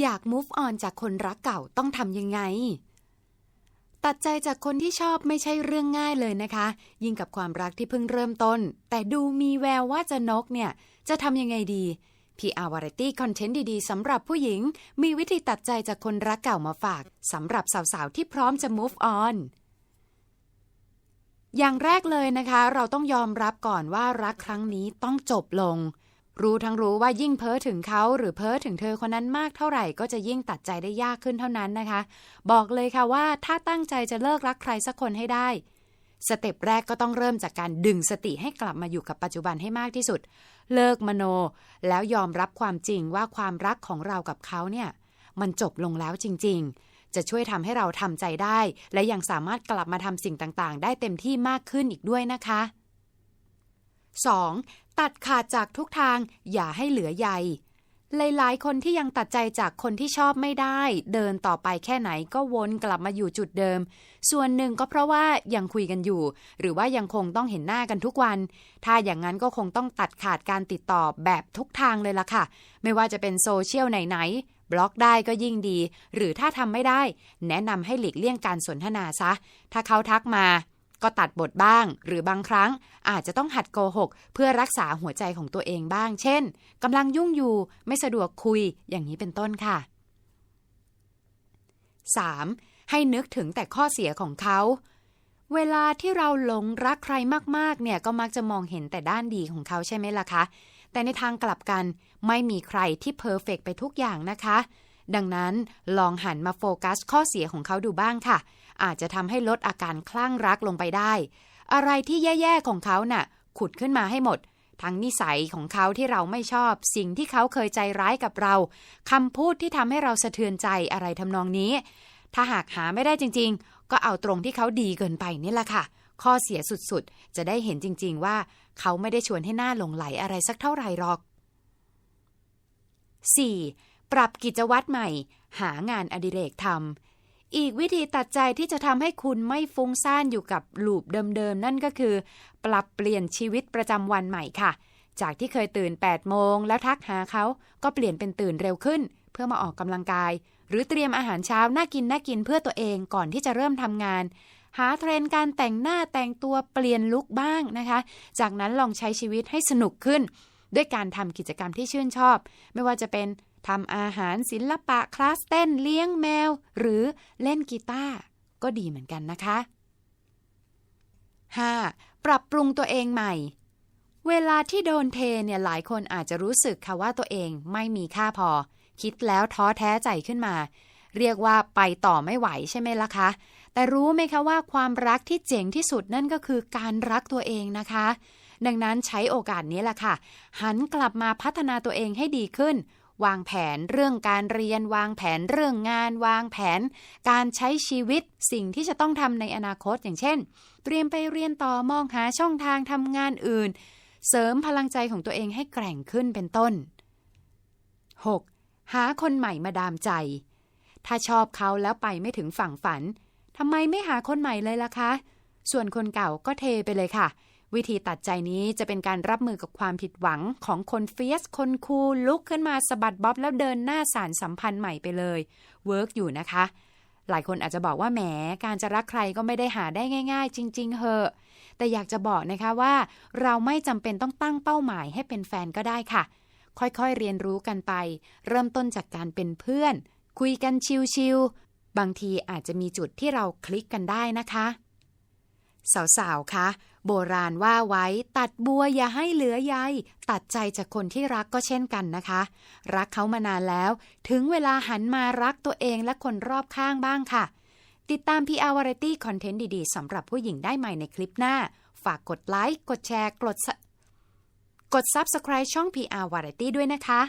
อยาก move on จากคนรักเก่าต้องทำยังไง ตัดใจจากคนที่ชอบไม่ใช่เรื่องง่ายเลยนะคะ ยิ่งกับความรักที่เพิ่งเริ่มต้น แต่ดูมีแววว่าจะนกเนี่ย จะทำยังไงดี PR Variety คอนเทนต์ดีๆสำหรับผู้หญิง มีวิธีตัดใจจากคนรักเก่ามาฝากสำหรับสาวๆ ที่พร้อมจะ move on อย่างแรกเลยนะคะ เราต้องยอมรับก่อนว่ารักครั้งนี้ต้องจบลง รู้ทั้งรู้ว่ายิ่งเพ้อถึงเขาหรือเพ้อถึงเธอคนนั้นมากเท่าไหร่ก็จะยิ่งตัดใจได้ยากขึ้นเท่านั้นนะคะ บอกเลยค่ะว่าถ้าตั้งใจจะเลิกรักใครสักคนให้ได้ สเต็ปแรกก็ต้องเริ่มจากการดึงสติให้กลับมาอยู่กับปัจจุบันให้มากที่สุด เลิกมโน แล้วยอมรับความจริงว่าความรักของเรากับเขาเนี่ย มันจบลงแล้วจริง ๆ จะช่วยทำให้เราทำใจได้ และยังสามารถกลับมาทำสิ่งต่างๆ ได้เต็มที่มากขึ้นอีกด้วยนะคะ 2. ตัดขาดจากทุกทางอย่าให้เหลือใยหลายๆ คนที่ยังตัดใจจากคนที่ชอบไม่ได้ เดินต่อไปแค่ไหนก็วนกลับมาอยู่จุดเดิม ส่วนหนึ่งก็เพราะว่ายังคุยกันอยู่ หรือว่ายังคงต้องเห็นหน้ากันทุกวัน ถ้าอย่างนั้นก็คงต้องตัดขาดการติดต่อแบบทุกทางเลยล่ะค่ะ ไม่ว่าจะเป็นโซเชียลไหนๆบล็อกได้ก็ยิ่งดี หรือถ้าทำไม่ได้ แนะนำให้หลีกเลี่ยงการสนทนาซะ ถ้าเขาทักมา ก็ตัดบทบ้าง หรือบางครั้งอาจจะต้องหัดโกหก เพื่อรักษาหัวใจของตัวเองบ้าง เช่นกำลังยุ่งอยู่ไม่สะดวกคุยอย่างนี้เป็นต้นค่ะ 3. ให้นึกถึงแต่ข้อเสียของเขา เวลาที่เราหลงรักใครมากๆเนี่ยก็มักจะมองเห็นแต่ด้านดีของเขาใช่ไหมล่ะคะแต่ในทางกลับกันไม่มีใครที่เพอร์เฟกไปทุกอย่างนะคะ ดังนั้นลองหันมาโฟกัสข้อเสียของเขาดูบ้างค่ะ อาจจะทำให้ลดอาการคลั่งรักลงไปได้ อะไรที่แย่ๆของเขาน่ะ ขุดขึ้นมาให้หมด ทั้งนิสัยของเขาที่เราไม่ชอบ สิ่งที่เขาเคยใจร้ายกับเราคำพูดที่ทำให้เราสะเทือนใจอะไรทำนองนี้ ถ้าหากหาไม่ได้จริง ๆ ก็เอาตรงที่เขาดีเกินไปนี่แหละค่ะข้อเสียสุดๆ จะได้เห็นจริงๆว่า เขาไม่ได้ชวนให้หน้าหลงไหลอะไรสักเท่าไหร่หรอก 4. ปรับกิจวัตรใหม่ หางานอดิเรกทำ อีกวิธีตัดใจที่จะทำให้คุณไม่ฟุ้งซ่านอยู่กับลูปเดิมๆ นั่นก็คือ ปรับเปลี่ยนชีวิตประจำวันใหม่ค่ะ จากที่เคยตื่น 8 โมง แล้วทักหาเขาก็เปลี่ยนเป็นตื่นเร็วขึ้น เพื่อมาออกกำลังกาย หรือเตรียมอาหารเช้าน่ากินน่ากินเพื่อตัวเองก่อนที่จะเริ่มทำงาน หาเทรนด์การแต่งหน้าแต่งตัวเปลี่ยนลุคบ้างนะคะ จากนั้นลองใช้ชีวิตให้สนุกขึ้น ด้วยการทำกิจกรรมที่ชื่นชอบ ไม่ว่าจะเป็น ทำอาหารศิลปะคลาสเต้นเลี้ยงแมว หรือเล่นกีตาร์ก็ดีเหมือนกันนะคะ 5. ปรับปรุงตัวเองใหม่ เวลาที่โดนเทเนี่ยหลายคนอาจจะรู้สึกค่ะว่าตัวเองไม่มีค่าพอ คิดแล้วท้อแท้ใจขึ้นมา เรียกว่าไปต่อไม่ไหวใช่ไหมล่ะคะ แต่รู้ไหมคะว่าความรักที่เจ๋งที่สุดนั่นก็คือการรักตัวเองนะคะ ดังนั้นใช้โอกาสนี้แหละค่ะ หันกลับมาพัฒนาตัวเองให้ดีขึ้น วางแผนเรื่องการเรียนวางแผนเรื่องงาน วางแผน การใช้ชีวิตสิ่งที่จะต้องทำในอนาคตอย่างเช่น เตรียมไปเรียนต่อมองหาช่องทางทำงานอื่น เสริมพลังใจของตัวเองให้แกร่งขึ้นเป็นต้น 6. หาคนใหม่มาดามใจ ถ้าชอบเขาแล้วไปไม่ถึงฝั่งฝันทำไมไม่หาคนใหม่เลยล่ะคะ ส่วนคนเก่าก็เทไปเลยค่ะ วิธีตัดใจนี้จะเป็นการรับมือกับความผิดหวังของคนเฟียส คนคูลลุกขึ้นมาสะบัดบ๊อบแล้วเดินหน้าสารสัมพันธ์ใหม่ไปเลย เวิร์กอยู่นะคะ หลายคนอาจจะบอกว่าแหม การจะรักใครก็ไม่ได้หาได้ง่าย ๆ จริง ๆเหอะ แต่อยากจะบอกนะคะว่า เราไม่จำเป็นต้องตั้งเป้าหมายให้เป็นแฟนก็ได้ค่ะ ค่อยๆเรียนรู้กันไป เริ่มต้นจากการเป็นเพื่อน คุยกันชิวๆบางทีอาจจะมีจุดที่เราคลิกกันได้นะคะ สาวๆคะ โบราณว่าไว้ตัดบัวอย่าให้เหลือใยตัดใจจากคนที่รักก็เช่นกันนะคะ รักเขามานานแล้ว ถึงเวลาหันมารักตัวเองและคนรอบข้างบ้างค่ะ ติดตาม PR Variety คอนเทนต์ดีๆสำหรับผู้หญิงได้ใหม่ในคลิปหน้า ฝากกดไลค์กดแชร์กดกด Subscribe ช่อง PR Variety ด้วยนะคะ